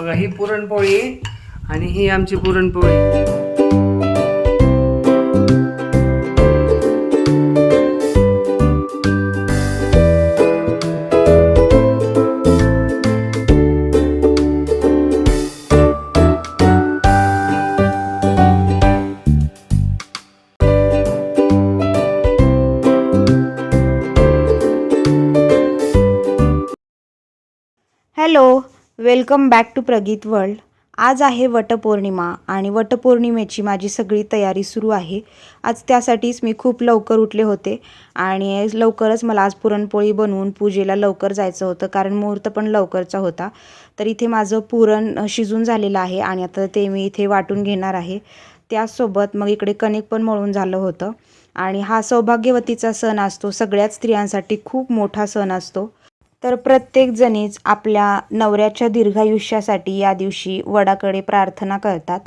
बघा ही पुरणपोळी आणि ही आमची puranpoli. Hello. Welcome back to Prageet world. आज आहे वटपौर्णिमा आणि वटपौर्णिमेची माझी सगळी तयारी सुरू आहे. आज त्यासाठीच मी खूप लवकर उठले होते आणि लवकरच मला आज पुरणपोळी बनवून पूजेला लवकर जायचं होतं कारण मुहूर्त पण लवकरचा होता. तर इथे माझं पुरण शिजून झालेलं आहे आणि आता ते मी इथे वाटून घेणार आहे. त्याचसोबत मग इकडे कणिक पण मळून झालं होतं. आणि हा सौभाग्यवतीचा सण असतो सगळ्याच स्त्रियांसाठी खूप मोठा सण असतो. तर प्रत्येक जणीच आपल्या नवऱ्याच्या दीर्घायुष्यासाठी या दिवशी वडाकडे प्रार्थना करतात.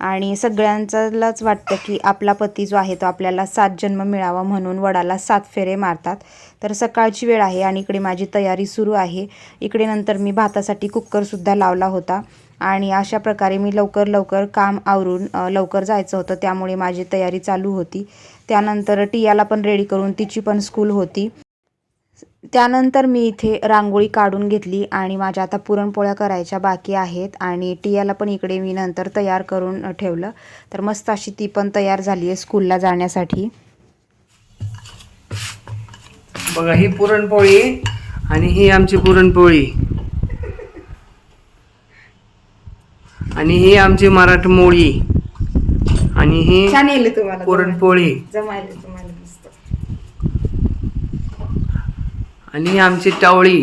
आणि सगळ्यांचालाच वाटतं की आपला पती जो आहे तो आपल्याला सात जन्म मिळावा म्हणून वडाला सात फेरे मारतात. तर सकाळची वेळ आहे आणि इकडे माझी तयारी सुरू आहे. इकडे नंतर मी भातासाठी कुक्करसुद्धा लावला होता. आणि अशा प्रकारे मी लवकर लवकर काम आवरून लवकर जायचं होतं. त्यामुळे माझी तयारी चालू होती. त्यानंतर टियाला पण रेडी करून तिची पण स्कूल होती. त्यानंतर मी इथे रांगोळी काढून घेतली आणि माझ्या आता पुरणपोळ्या करायच्या बाकी आहेत आणि टियाला पण इकडे मी नंतर तयार करून ठेवलं. तर मस्त अशी ती पण तयार झाली आहे स्कूलला जाण्यासाठी. बघा ही पुरणपोळी आणि ही आमची पुरणपोळी. आणि ही आमची मराठमोळी. आणि ही पुरणपोळी. जमायला तुम्हाला मस्त आणि आमची टवळी.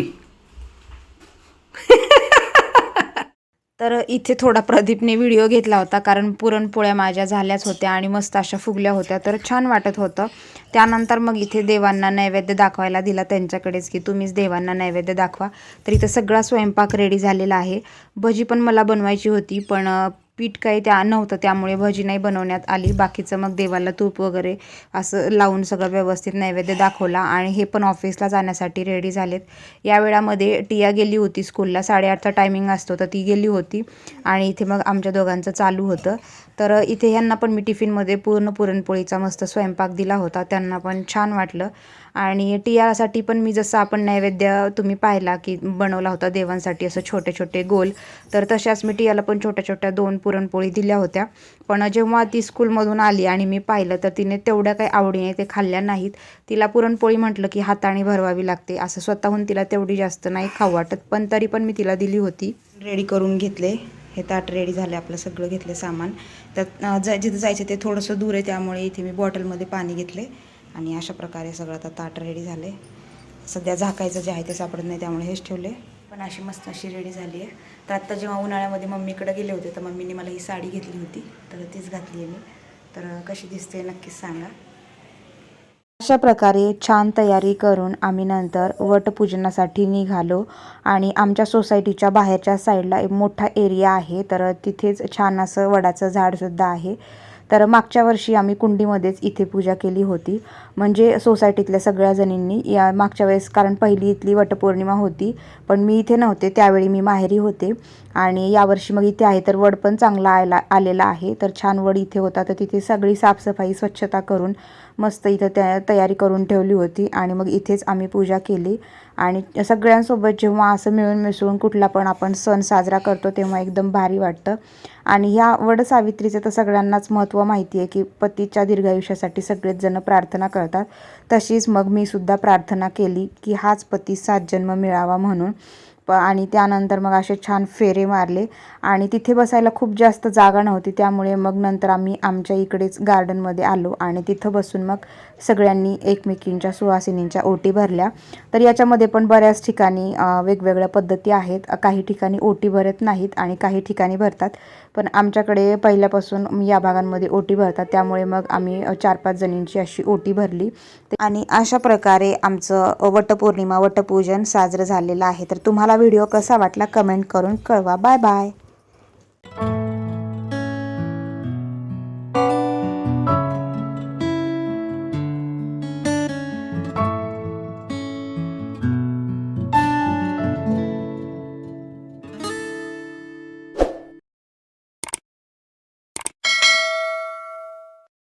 तर इथे थोडा प्रदीपने व्हिडिओ घेतला होता कारण पुरणपोळ्या माझ्या झाल्याच होत्या आणि मस्त अशा फुगल्या होत्या तर छान वाटत होतं. त्यानंतर मग इथे देवांना नैवेद्य दाखवायला दिला त्यांच्याकडेच की तुम्हीच देवांना नैवेद्य दाखवा. तर इथं सगळा स्वयंपाक रेडी झालेला आहे. भजी पण मला बनवायची होती पण पीठ काही त्या नव्हतं त्यामुळे भजी नाही बनवण्यात आली. बाकीचं मग देवाला तूप वगैरे असं लावून सगळं व्यवस्थित नैवेद्य दाखवला आणि हे पण ऑफिसला जाण्यासाठी रेडी झालेत. या वेळामध्ये टिया गेली होती स्कूलला साडेआठचा टायमिंग असतो तर ती गेली होती आणि इथे मग आमच्या दोघांचं चालू होतं. तर इथे ह्यांना पण मी टिफिनमध्ये पूर्ण पुरणपोळीचा मस्त स्वयंपाक दिला होता त्यांना पण छान वाटलं. आणि टियासाठी पण मी जसं आपण नैवेद्य तुम्ही पाहिला की बनवला होता देवांसाठी असं छोटे छोटे गोल तर तशाच मी टियाला पण छोट्या छोट्या दोन पुरणपोळी दिल्या होत्या. पण जेव्हा ती स्कूलमधून आली आणि मी पाहिलं तर तिने तेवढ्या काही आवडीने ते खाल्ल्या नाहीत. तिला पुरणपोळी म्हटलं की हाताने भरवावी लागते असं स्वतःहून तिला तेवढी जास्त नाही खाऊ वाटत पण तरी पण मी तिला दिली होती. रेडी करून घेतले. हे ताट रेडी झाले आपलं सगळं घेतले सामान. त्यात ज जिथं जायचं ते थोडंसं दूर आहे त्यामुळे इथे मी बॉटलमध्ये पाणी घेतले आणि अशा प्रकारे सगळं आता ताट रेडी झालं. आहे सध्या झाकायचं जे आहे ते सापडत नाही त्यामुळे हेच ठेवले. पण अशी मस्त अशी रेडी झाली आहे. तर आत्ता जेव्हा उन्हाळ्यामध्ये मम्मीकडे गेले होते तर मम्मीने मला ही साडी घेतली होती. तर तीच घातली आहे मी. तर कशी दिसते नक्कीच सांगा. अशा प्रकारे छान तयारी करून आम्ही नंतर वटपूजनासाठी निघालो. आणि आमच्या सोसायटीच्या बाहेरच्या साईडला एक मोठा एरिया आहे. तर तिथेच छान असं वडाचं झाडसुद्धा आहे. तर मागच्या वर्षी आम्ही कुंडीमध्येच इथे पूजा केली होती. म्हणजे सोसायटीतल्या सगळ्या जणींनी या मागच्या वेळेस कारण पहिली इथली वटपौर्णिमा होती पण मी इथे नव्हते त्यावेळी मी माहेरी होते. आणि यावर्षी मग इथे आहे तर वड पण चांगला आला आलेला आहे. तर छान वड इथे होता तर तिथे सगळी साफसफाई स्वच्छता करून मस्त इथं त्या तयारी करून ठेवली होती. आणि मग इथेच आम्ही पूजा केली. आणि सगळ्यांसोबत जेव्हा असं मिळून मिसळून कुठला पण आपण सण साजरा करतो तेव्हा एकदम भारी वाटतं. आणि ह्या वडसावित्रीचं तर सगळ्यांनाच महत्त्व माहिती आहे की पतीच्या दीर्घायुष्यासाठी सगळेच जण प्रार्थना करतात. तशीच मग मी सुद्धा प्रार्थना केली की हाच पती सात जन्म मिळावा म्हणून. प आणि त्यानंतर मग असे छान फेरे मारले. आणि तिथे बसायला खूप जास्त जागा नव्हती. त्यामुळे मग नंतर आम्ही आमच्या इकडेच गार्डनमध्ये आलो आणि तिथं बसून मग सगळ्यांनी एकमेकींच्या सुवासिनींच्या ओटी भरल्या. तर याच्यामध्ये पण बऱ्याच ठिकाणी वेगवेगळ्या पद्धती आहेत. काही ठिकाणी ओटी भरत नाहीत आणि काही ठिकाणी भरतात. पण आमच्याकडे पहिल्यापासून या भागांमध्ये ओटी भरतात. त्यामुळे मग आम्ही चार पाच जणींची अशी ओटी भरली. आणि अशा प्रकारे आमचं वटपौर्णिमा वटपूजन साजरं झालेलं आहे. तर तुम्हाला व्हिडिओ कसा वाटला कमेंट करून कळवा. Bye bye.